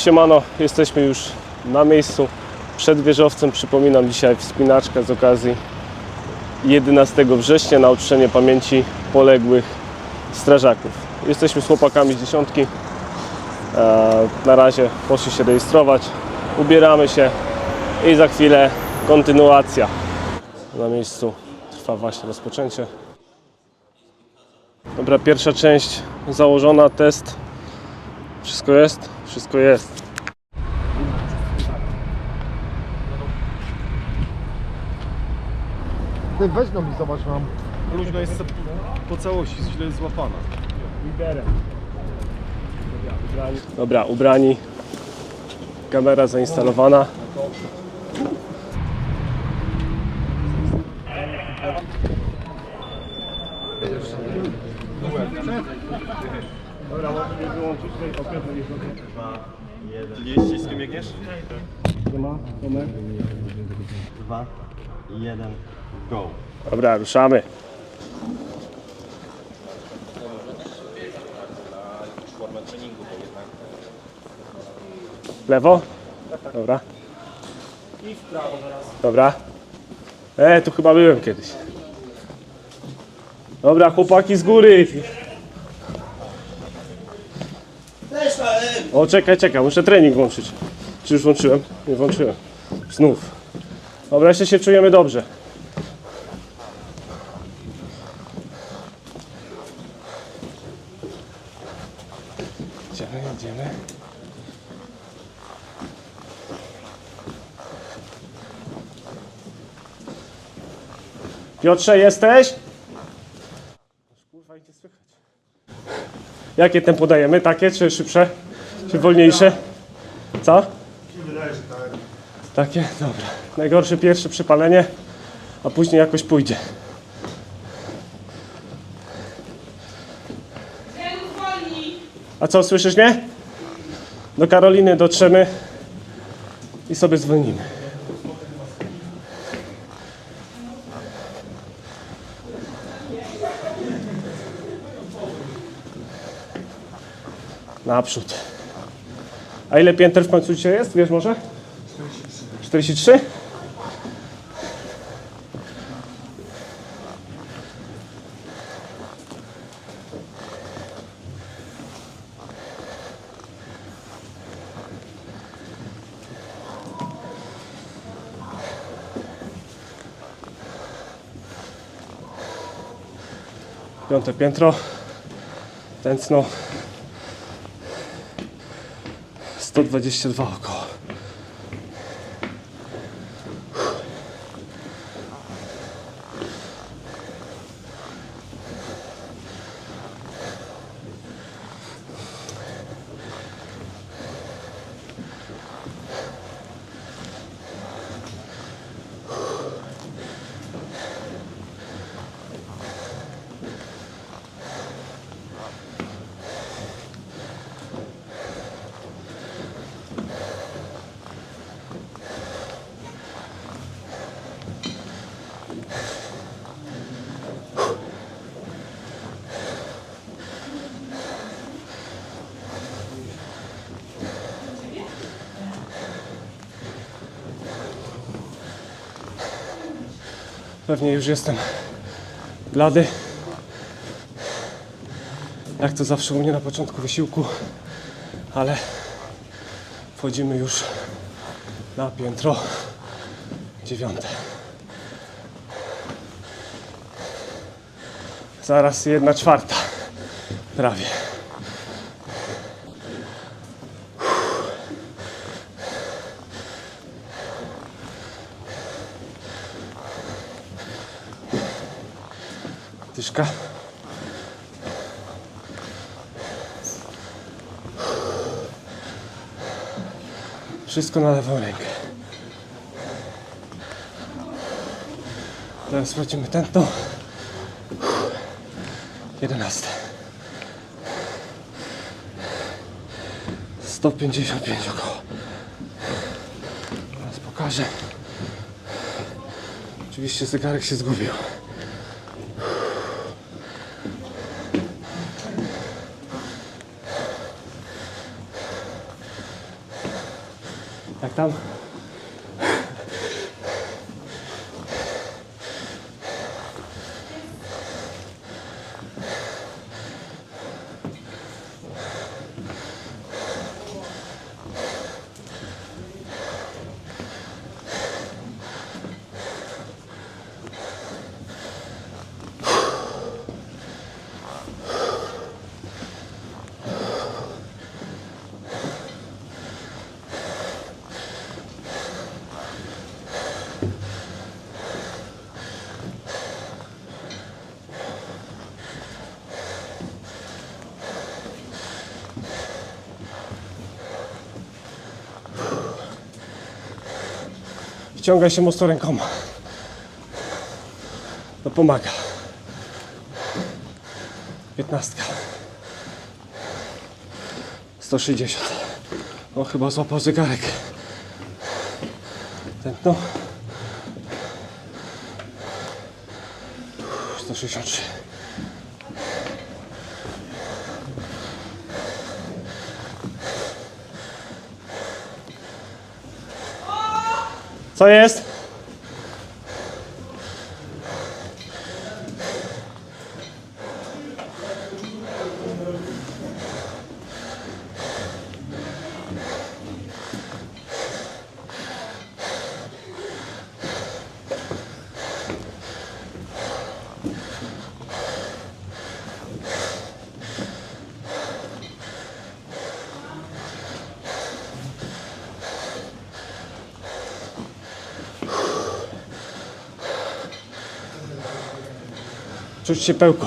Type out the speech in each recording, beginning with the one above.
Siemano, jesteśmy już na miejscu przed wieżowcem. Przypominam dzisiaj wspinaczka z okazji 11 września na uczczenie pamięci poległych strażaków. Jesteśmy z chłopakami z dziesiątki. E, Na razie poszli się rejestrować, ubieramy się i za chwilę kontynuacja. Na miejscu trwa właśnie rozpoczęcie. Dobra, pierwsza część założona, test. Wszystko jest? Wszystko jest. Ty weź no mi zobacz mam. Luźna jest po całości, źle jest złapana. Liderem. Ubrani. Dobra, ubrani. Kamera zainstalowana. Dobra, możemy wyłączyć tutaj opietę Jeździ, z kim biegniesz? Nie ma? Tomek? 2, 1, go. Dobra, ruszamy. Lewo? Dobra. I w prawo teraz. Dobra. E, tu chyba byłem kiedyś. Dobra, chłopaki z góry. O, czekaj, czekaj, muszę trening włączyć. Czy już włączyłem? Nie włączyłem. Znów. Dobra, jeszcze się czujemy dobrze. Idziemy, idziemy. Piotrze, jesteś? Kurwa, idzie słychać. Jakie tempo dajemy? Takie czy szybsze? Czy wolniejsze? Co? Wydaje się tak. Takie? Dobra. Najgorsze pierwsze przypalenie, a później jakoś pójdzie. A co, słyszysz mnie? Do Karoliny dotrzemy i sobie zwolnimy. Naprzód. A ile pięter w końcu dzisiaj jest? Wiesz może? 43? Piąte piętro. Tętno. 122 około. Pewnie już jestem blady. Jak to zawsze u mnie na początku wysiłku, ale wchodzimy już na piętro dziewiąte. Zaraz jedna czwarta. Prawie. Wszystko na lewą rękę. Teraz sprawdzimy tętno. 11. 155 około. Teraz pokażę. Oczywiście zegarek się zgubił. Jak tam? Wciągaj się mocno rękoma. To pomaga. Piętnastka. 160. O, chyba złapał zegarek. Tętno. 163. Co jest? Czuć się pełko.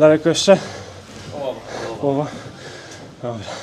Daleko jeszcze? Połowa. Połowa? Dobra.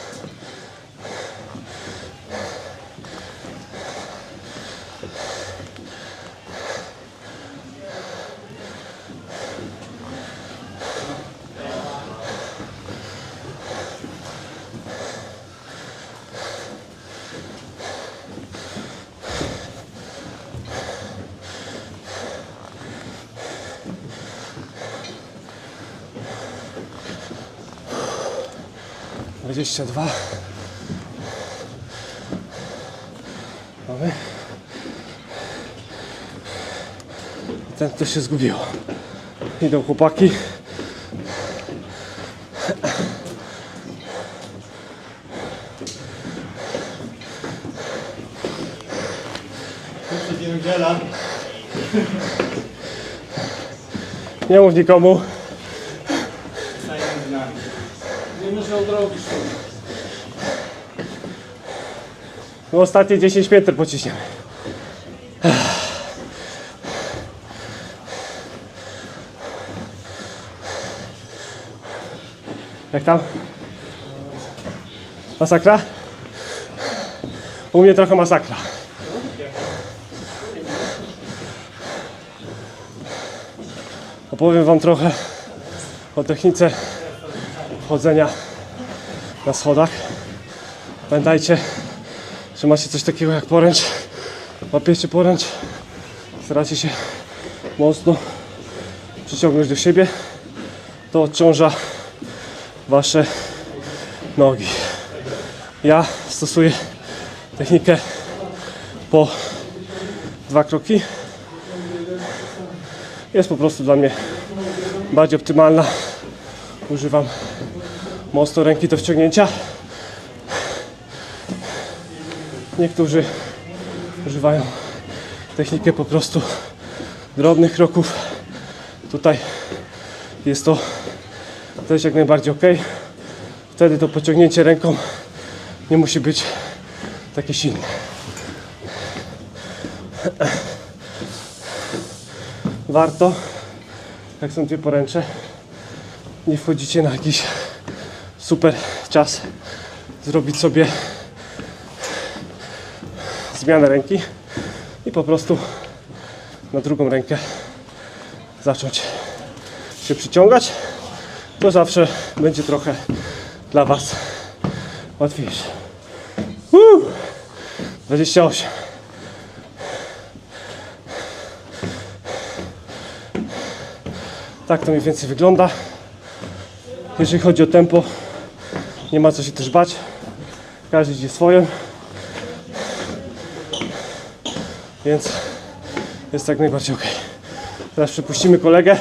Dwadzieścia dwa. Mamy. I Ten to się zgubił. Idą chłopaki. Nie mów nikomu. No ostatnie 10 pięter pociśniemy. Jak tam? Masakra? U mnie trochę masakra. Opowiem Wam trochę o technice chodzenia na schodach. Pamiętajcie, że macie coś takiego jak poręcz. Łapiecie poręcz, staracie się mocno przyciągnąć do siebie. To odciąża Wasze nogi. Ja stosuję technikę po dwa kroki. Jest po prostu dla mnie bardziej optymalna. Używam mocno ręki do wciągnięcia. Niektórzy używają technikę po prostu drobnych kroków. Tutaj jest to też jak najbardziej ok. Wtedy to pociągnięcie ręką nie musi być takie silne. Warto, jak są dwie poręcze, nie wchodzicie na jakiś super czas zrobić sobie zmianę ręki i po prostu na drugą rękę zacząć się przyciągać, to zawsze będzie trochę dla Was łatwiejsze. Woo! 28. Tak to mniej więcej wygląda. Jeżeli chodzi o tempo, nie ma co się też bać. Każdy idzie swoim. Więc jest tak najbardziej ok. Teraz przepuścimy kolegę.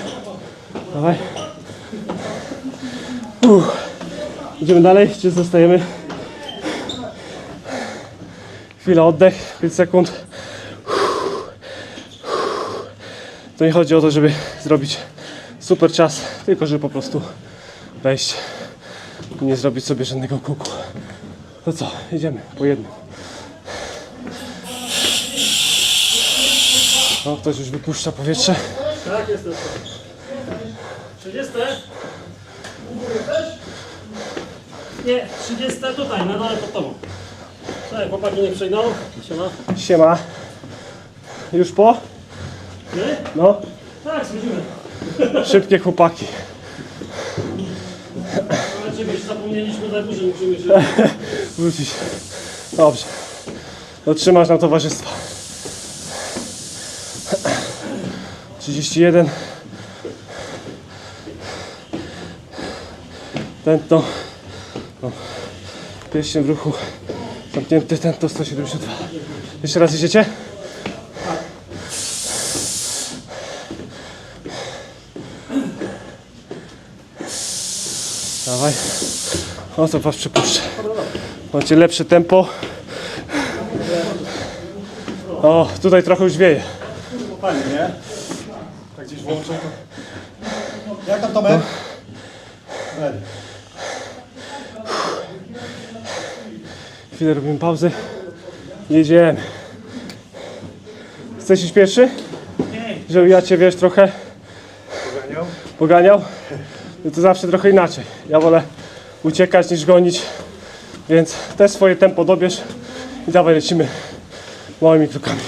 Dawaj. Uff. Idziemy dalej, czy zostajemy? Chwila oddech, 5 sekund. To nie chodzi o to, żeby zrobić super czas, tylko żeby po prostu wejść i nie zrobić sobie żadnego kuku. To co, idziemy po jednym. No, ktoś już wypuszcza powietrze. Tak, jestem. 30? Nie, 30 tutaj, na dole pod tobą. Cześć, chłopaki nie przejdą. Siema. Siema. Już po? Ty? No, Tak, schodzimy. szybkie chłopaki. Się zapomnieliśmy na górze, musimy się... Wrócić. Dobrze. Dotrzymasz nam towarzystwa. 31. Tętno. O. Pierścień w ruchu. Zamknięty tętno 172. Jeszcze raz idziecie? Dawaj. O, to was przypuszczę. Macie lepsze tempo. O, tutaj trochę już wieje. Fajnie, nie? Tak gdzieś włączę to. Jak tam Tomek? Ready. Chwilę robimy pauzę. Jedziemy. Chcesz iść pierwszy? Żeby ja cię, wiesz, trochę Poganiał. poganiał? No to zawsze trochę inaczej. Ja wolę uciekać niż gonić. Więc też swoje tempo dobierz i dawaj lecimy małymi krokami.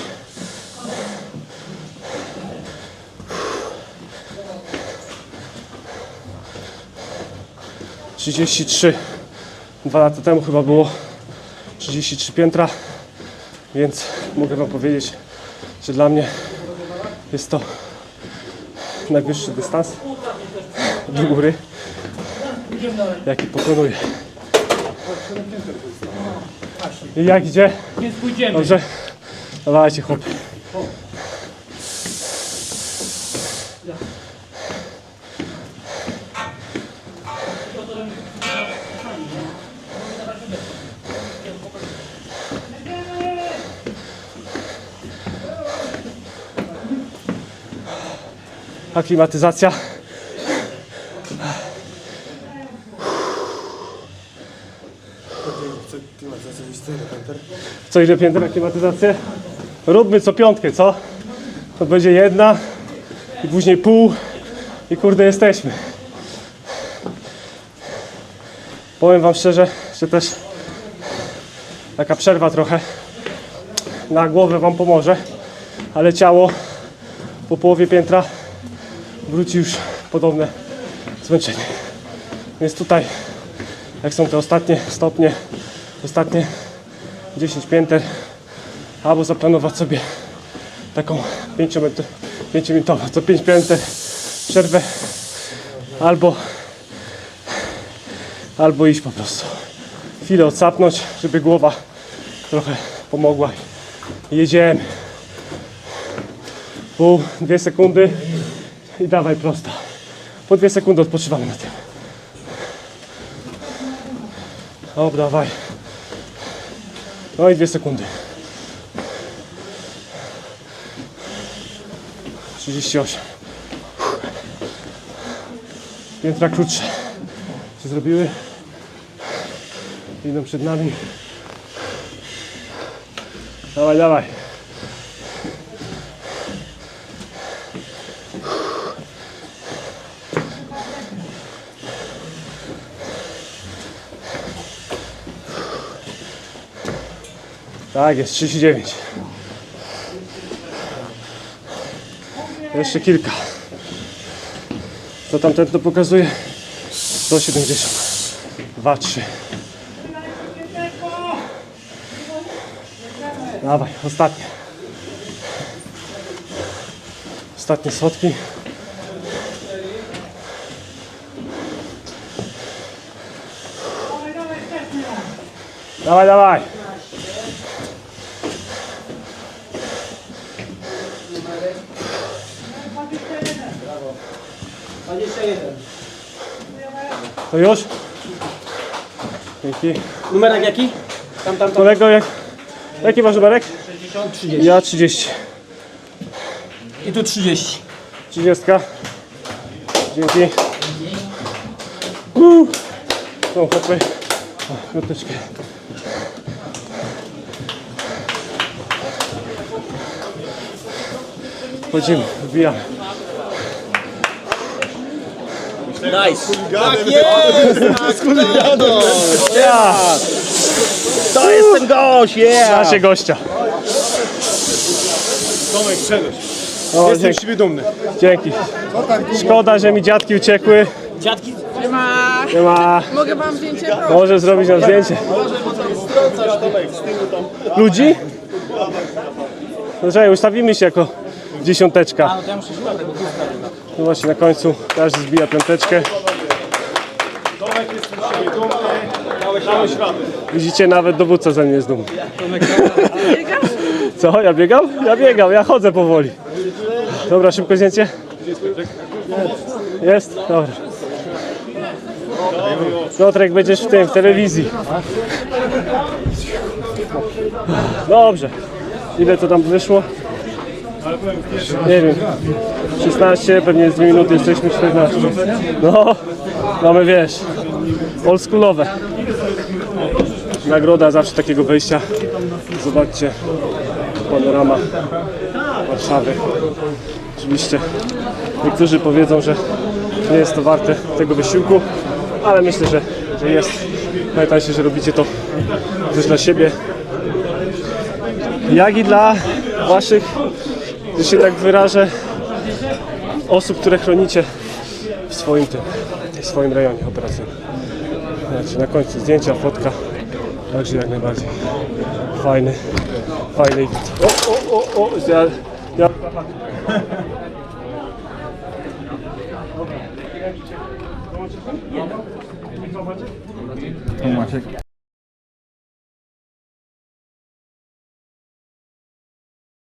Trzydzieści trzy. Dwa lata temu chyba było 33 piętra, więc mogę Wam powiedzieć, że dla mnie jest to najwyższy dystans do góry, jaki pokonuję. I jak idzie? Nie pójdziemy. Dobrze? Dawajcie chłopie. Aklimatyzacja. Co ile pięter na klimatyzację? Róbmy co piątkę, co? To będzie jedna i później pół i kurde jesteśmy. Powiem wam szczerze, że też taka przerwa trochę na głowę wam pomoże, ale ciało po połowie piętra wróci już podobne zmęczenie. Więc tutaj, jak są te ostatnie stopnie, ostatnie 10 pięter, albo zaplanować sobie taką 5 minutową, co 5 pięter przerwę, albo albo iść po prostu. Chwilę odsapnąć, żeby głowa trochę pomogła. Jedziemy. Pół, dwie sekundy i dawaj prosta. Po dwie sekundy odpoczywamy na tym. Dobra, dawaj. No i dwie sekundy. 38. Piętra krótsze się zrobiły. Idą przed nami. Dawaj, dawaj. Tak jest, 39. Jeszcze kilka. Co tam ten to pokazuje? 170. 2, 3. Dawaj, ostatnie. Ostatnie schodki. Dawaj, dawaj. To już? Dzięki. Numerek jaki? Tam, tam, tam. Kolego, jak, jaki masz numerek? 30. Ja 30. I tu 30. 30. Dzięki. Uuu. Tą chopy. Króteczkę. Wchodzimy, wbijamy. Nice. Ja! To jest ten gość, yeah! Nasie gościa. Tomek, przedoś. O, Jestem dzięki. z siebie dumny. dzięki. Szkoda, że mi dziadki uciekły. Dziadki, Nie ma. Mogę wam zdjęcie? Może zrobić nam zdjęcie. Ludzi? No czekaj, ustawimy się jako dziesiąteczka. No właśnie na końcu każdy zbija piąteczkę. Tomek, jestem z siebie dumny. Cały świat. Widzicie, nawet dowódca ze mnie jest dumny. Co? Ja biegam? Ja biegam, ja chodzę powoli. Dobra, szybko zdjęcie? Jest? Dobra. Piotrek, będziesz w tym, w telewizji. Dobrze. Ile to tam wyszło? Nie wiem. 16, pewnie z 2 minuty jesteśmy 14. No, mamy wiesz, oldschoolowe. Nagroda zawsze takiego wejścia. Zobaczcie, panorama Warszawy. Oczywiście niektórzy powiedzą, że nie jest to warte tego wysiłku, ale myślę, że, że jest. Pamiętajcie, że robicie to też dla siebie, jak i dla waszych, że się tak wyrażę, osób, które chronicie w swoim tym, w swoim rejonie operacyjnym. Znaczy na końcu zdjęcia, fotka, także jak najbardziej fajny, fajny event. O, o, o, o, ja, ja...